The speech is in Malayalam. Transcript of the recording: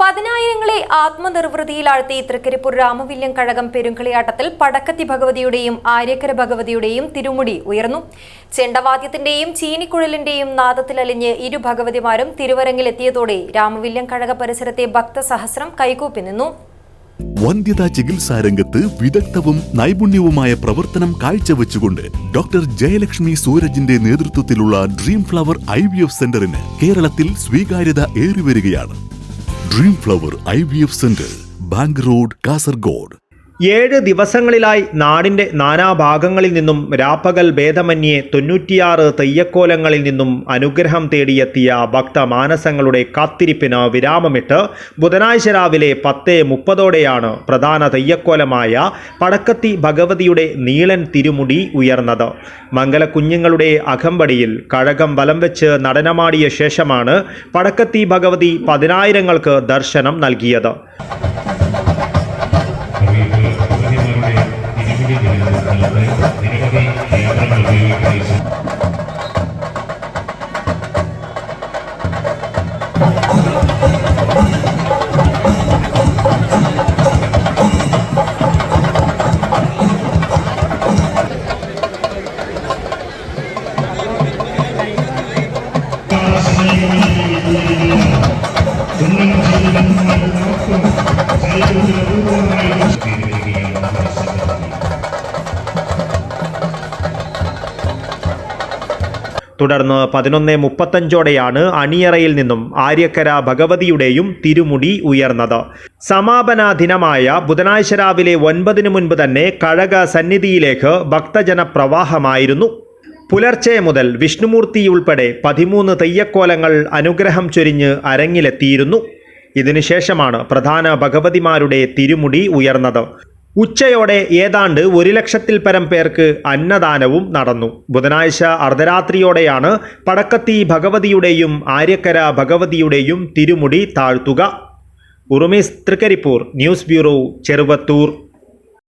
പതിനായിരങ്ങളെ ആത്മനിർവൃതിയിലാഴ്ത്തി തൃക്കരിപ്പൂർ രാമവില്യം കഴകം പെരുങ്കളിയാട്ടത്തിൽ പടക്കത്തി ഭഗവതിയുടെയും ആര്യക്കര ഭഗവതിയുടെയും തിരുമുടി ഉയർന്നു. ചെണ്ടവാദ്യത്തിന്റെയും ചീനിക്കുഴലിന്റെയും നാദത്തിലലിഞ്ഞ് ഇരു ഭഗവതിമാരും തിരുവരങ്ങിലെത്തിയതോടെ രാമവില്യം കഴക പരിസരത്തെ ഭക്തസഹസ്രം കൈകൂപ്പി നിന്നു. വന്ധ്യതാ ചികിത്സാ രംഗത്ത് വിദഗ്ധവും നൈപുണ്യവുമായ പ്രവർത്തനം കാഴ്ചവെച്ചുകൊണ്ട് ഡോക്ടർ ജയലക്ഷ്മി സൂരജിന്റെ നേതൃത്വത്തിലുള്ള dream flower I V F സെന്ററിന് കേരളത്തിൽ സ്വീകാര്യത ഏറിവരികയാണ്. Dream flower I V F centre bank road Kasaragod ഏഴ് ദിവസങ്ങളിലായി നാടിന്റെ നാനാഭാഗങ്ങളിൽ നിന്നും രാപ്പകൽ ഭേദമന്യേ തൊണ്ണൂറ്റിയാറ് തെയ്യക്കോലങ്ങളിൽ നിന്നും അനുഗ്രഹം തേടിയെത്തിയ ഭക്തമാനസങ്ങളുടെ കാത്തിരിപ്പിന് വിരാമമിട്ട് ബുധനാഴ്ച രാവിലെ പത്ത് മുപ്പതോടെയാണ് പ്രധാന തെയ്യക്കോലമായ പടക്കത്തി ഭഗവതിയുടെ നീളൻ തിരുമുടി ഉയർന്നത്. മംഗലക്കുഞ്ഞുങ്ങളുടെ അകമ്പടിയിൽ കഴകം വലം വെച്ച് നടനമാടിയ ശേഷമാണ് പടക്കത്തി ഭഗവതി പതിനായിരങ്ങൾക്ക് ദർശനം നൽകിയത്. തുടർന്ന് പതിനൊന്ന് മുപ്പത്തഞ്ചോടെയാണ് അണിയറയിൽ നിന്നും ആര്യക്കര ഭഗവതിയുടെയും തിരുമുടി ഉയർന്നത്. സമാപന ദിനമായ ബുധനാഴ്ച രാവിലെ ഒൻപതിനു മുൻപ് തന്നെ കഴക സന്നിധിയിലേക്ക് ഭക്തജന പ്രവാഹമായിരുന്നു പുലർച്ചെ മുതൽ വിഷ്ണുമൂർത്തി ഉൾപ്പെടെ പതിമൂന്ന് തെയ്യക്കോലങ്ങൾ അനുഗ്രഹം ചൊരിഞ്ഞ് അരങ്ങിലെത്തിയിരുന്നു. ഇതിനുശേഷമാണ് പ്രധാന ഭഗവതിമാരുടെ തിരുമുടി ഉയർന്നത്. ഉച്ചയോടെ ഏതാണ്ട് ഒരു ലക്ഷത്തിൽ പരം പേർക്ക് അന്നദാനവും നടന്നു. ബുധനാഴ്ച അർദ്ധരാത്രിയോടെയാണ് പടക്കത്തി ഭഗവതിയുടെയും ആര്യക്കര ഭഗവതിയുടെയും തിരുമുടി താഴ്ത്തുക. Urumees Trikaripur news bureau Cheruvathur.